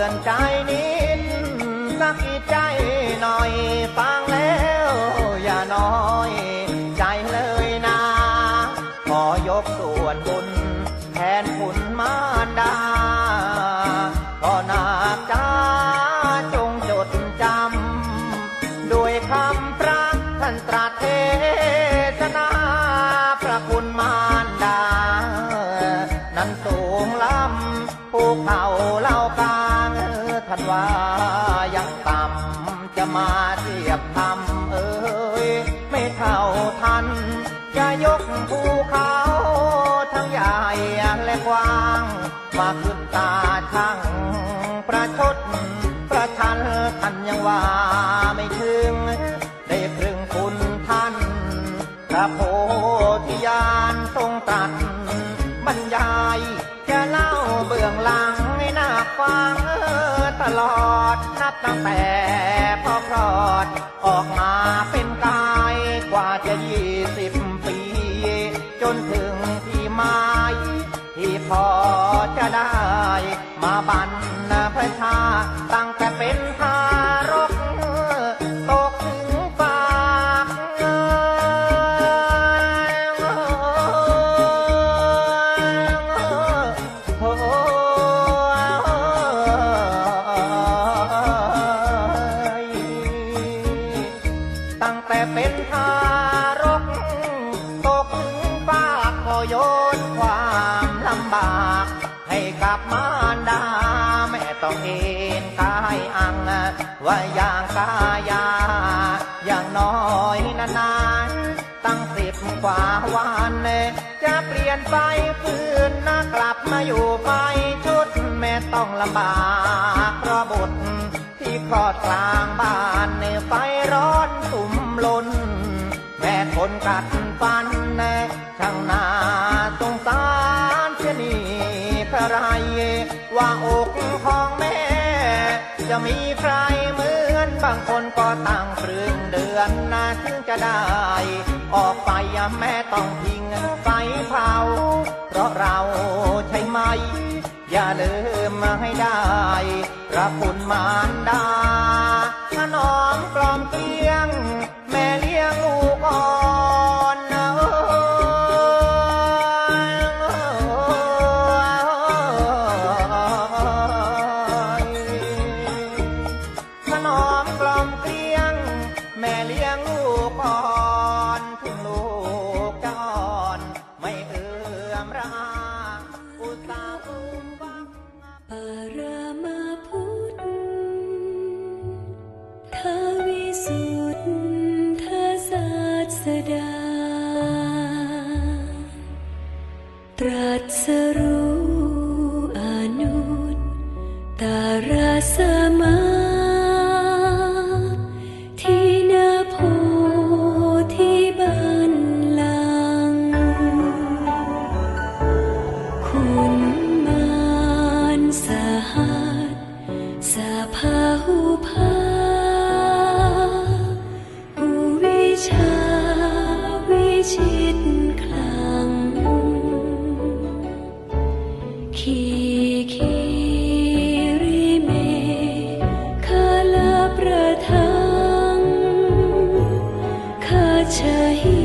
ตือนใจนิดสักใจหน่อยฟังแล้วอย่าน้อย ใจเลยนะขอยกส่วนบุญแทนคุณมาดาก็นาจ้าจงจดจำด้วยคำพระท่านตรัสเทศนาพระคุณมาดา นั้นสูงล้ำภูเขาเล่ากา งท่านว่ายังต่ำจะมาเทียบทำเอ้ยไม่เท่าทัน จะยกภูเขาทั้งใหญ่และกว้าง มาขึ้นตาช่างประชดประชันท่านยังว่าไม่ถึง ได้ครึ่งคุณท่านพระโพธิญาณทรงตรัสบรรยาย จะเล่าเบื้องหลังให้หนาฟัง ลอดนับตั้งแต่พ่อคลอด ออกมาเป็นกายกว่าจะยี่สิบปี จนถึงที่หมายที่พอจะได้ มาบันพชาตั้งแต่เป็นพระ แต่เป็นทารก ตกถึงปากก็โยนความลำบาก ให้กับมารดา แม่ต้องเอ็นกายอัง ว่าอย่างกายา อย่างน้อยนานๆตั้งสิบกว่าวันจะเปลี่ยนไปฟื้นนะกลับมาอยู่ไปชุด แม่ต้องลำบากเพราะบุตรที่คลอดกลางบ้าน ว่าอกของแม่ จะมีใครเหมือนบางคนก็ตั้งครึ่งเดือนนะถึงจะได้ ออกไปอะแม่ต้องทิ้งไฟเผา เพราะเราใช่ไหม อย่าลืมมาให้ได้พระคุณมารดาถนอมกลอมเกลียง seru anut tara sama tina po thi ban lang kun man sahat sapahu pa u vicha vichit trời